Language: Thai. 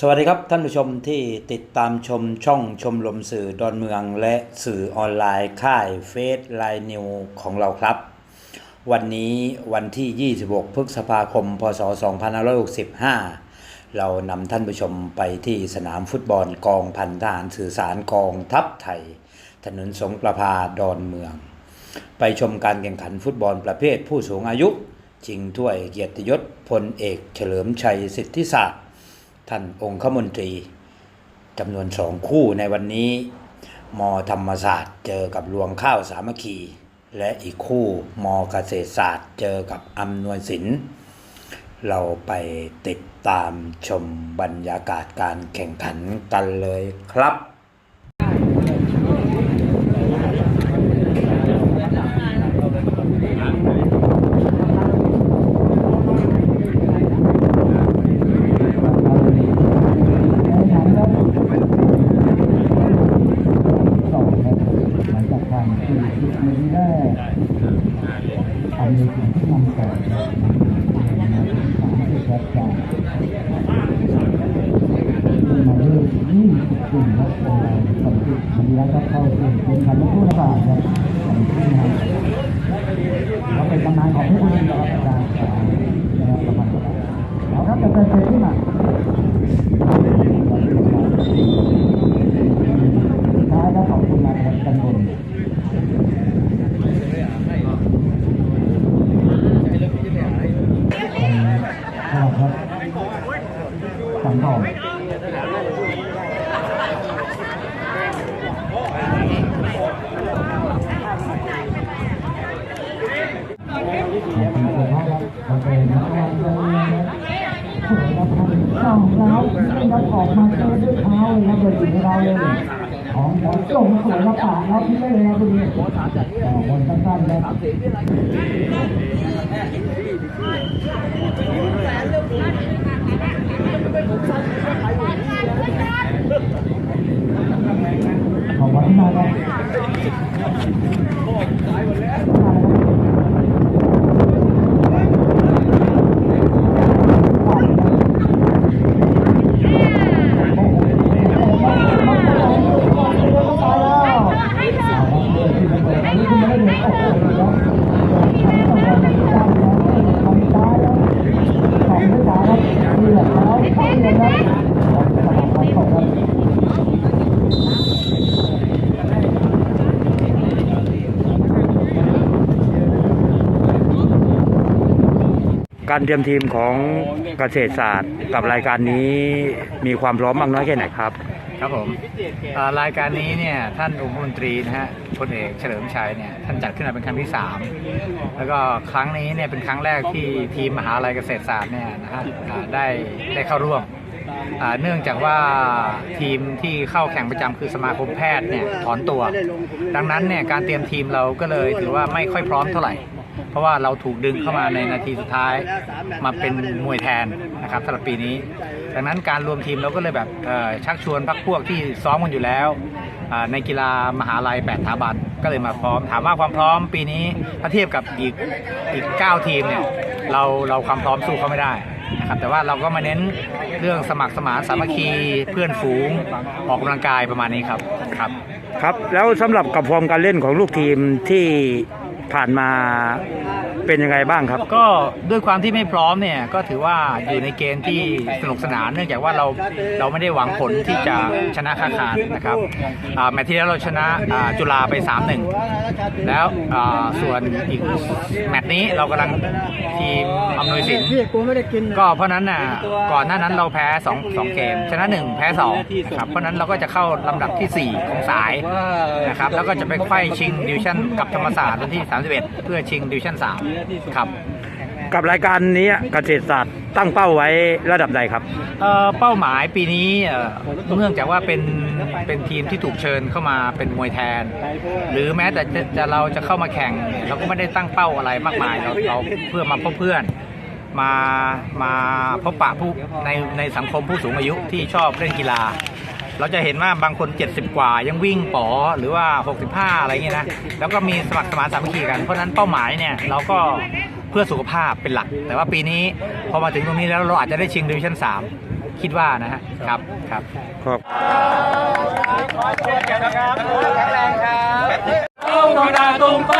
สวัสดีครับท่านผู้ชมที่ติดตามชมช่องชมรมสื่อดอนเมือง และสื่อออนไลน์ค่ายเฟซไลน์นิวของเราครับ วันนี้วันที่ 26 พฤษภาคม พศ 2565 เรานำท่านผู้ชมไปที่สนามฟุตบอลกองพันทหารสื่อสารกองทัพไทย ถนนสงประพาดอนเมือง ไปชมการแข่งขันฟุตบอลประเภทผู้สูงอายุชิงถ้วยเกียรติยศพลเอกเฉลิมชัยสิทธิศาสตร์ ท่านองคมนตรีจำนวนสองคู่ในวันนี้ มธรรมศาสตร์เจอกับรวงข้าวสามัคคี และอีกคู่มเกษตรศาสตร์เจอกับอำนวยศิลป์เราไปติดตามชมบรรยากาศการแข่งขันกันเลยครับ สองครับหลังจา กทางสี่สิบนาทีแรกทำในสิ่งที่นำก่อนครับสามสิบครับจากหมายเลขยี่สิบสี่ครับของเราสันติมันแล้วครับเข้าสู่เกมขันลูกคู่ระบาดครับของที่นำเราเป็นตำนานของผู้คนนะครับอาจารย์นะครับประมาณนั้นเอาครับจะเป็นเกมที่มาท้ายก็ขอบคุณนะครับกันบน ครับมันเป็นนักเมืองสวทสองแล้วนี่ครับออกมาเจอด้วยเท้าเลยครับเลยถึงเราเลยของของจงสวยมาปากเราที่ไม่เลยนะคุณนี่คนสั้นๆนะของวันที่มาครับครับ การเตรียมทีมของเกษตรศาสตร์ กับรายการนี้มีความพร้อมมากน้อยแค่ไหนครับ ครับผมอ่ารายการนี้เนี่ยท่านองคมนตรีนะฮะพลเอกเฉลิมชัยเนี่ยท่านจัดขึ้นมาเป็นครั้งที่ 3 แล้วก็ครั้งนี้เนี่ยเป็นครั้งแรกที่ทีมมหาลัยเกษตรศาสตร์เนี่ยนะฮะอ่าได้ได้เข้าร่วมอ่าเนื่องจากว่าทีมที่เข้าแข่งประจำคือสมาคมแพทย์เนี่ยถอนตัว ดังนั้นเนี่ยการเตรียมทีมเราก็เลยถือว่าไม่ค่อยพร้อมเท่าไหร่ เพราะว่าเราถูกดึงเข้ามาในนาทีสุดท้ายมาเป็นมวยแทนนะครับสำหรับปีนี้ดังนั้นการรวมทีมเราก็เลยแบบชักชวนพักพวกที่ซ้อมกันอยู่แล้ว ในกีฬามหาลัยแปดสถาบันก็เลยมาพร้อมถามว่าความพร้อมปีนี้ถ้าเทียบกับอีกอีก 9 ทีมเนี่ยเราเราความพร้อมสู้เขาไม่ได้นะครับแต่ว่าเราก็มาเน้นเรื่องสมัครสมานสามัคคีเพื่อนฝูงออกกำลังกายประมาณนี้ครับครับ ครับ แล้วสำหรับกับฟอร์มการเล่นของลูกทีมที่ ผ่านมา เป็นยังไงบ้างครับ ก็ด้วยความที่ไม่พร้อมเนี่ยก็ถือว่าอยู่ในเกณฑ์ที่สนุกสนานเนื่องจากว่าเราเราไม่ได้หวังผลที่จะชนะคาขาดนะครับแมตช์ที่แล้วเราชนะจุฬาไป 3-1 แล้วส่วนอีกแมตช์นี้เรากำลังทีมอำนวยสินก็เพราะนั้นน่ะก่อนหน้านั้นเราแพ้2 2เกม ชนะ 1 แพ้2นะครับเพราะนั้นเราก็จะเข้าลำดับที่ 4 ของสายนะครับแล้วก็จะไปไขว้ชิงดิวชั่นกับธรรมศาสตร์วันที่ 31 เพื่อชิงดิวชั่น3ครับ กับรายการนี้เกษตรศาสตร์ตั้งเป้าไว้ระดับใดครับ เอ่อเป้าหมายปีนี้เอ่อเนื่องจากว่าเป็นเป็นทีมที่ถูกเชิญเข้ามาเป็นมวยแทน หรือแม้แต่จะจะเราจะเข้ามาแข่ง เราก็ไม่ได้ตั้งเป้าอะไรมากมายเราเราเพื่อมาพบเพื่อน มามาพบปะผู้ในในสังคมผู้สูงอายุที่ชอบเล่นกีฬา เราจะเห็นว่าบางคน 70 กว่ายังวิ่งป๋อหรือว่า 65 อะไรเงี้ยนะ แล้วก็มีสมัครสมานสามัคคีกัน เพราะฉะนั้นเป้าหมายเนี่ยเราก็เพื่อสุขภาพเป็นหลัก แต่ว่าปีนี้พอมาถึงตรงนี้แล้วเราอาจจะได้ชิงดิวิชั่น 3 คิดว่านะฮะครับครับครับเอาธรรมดาตรงไป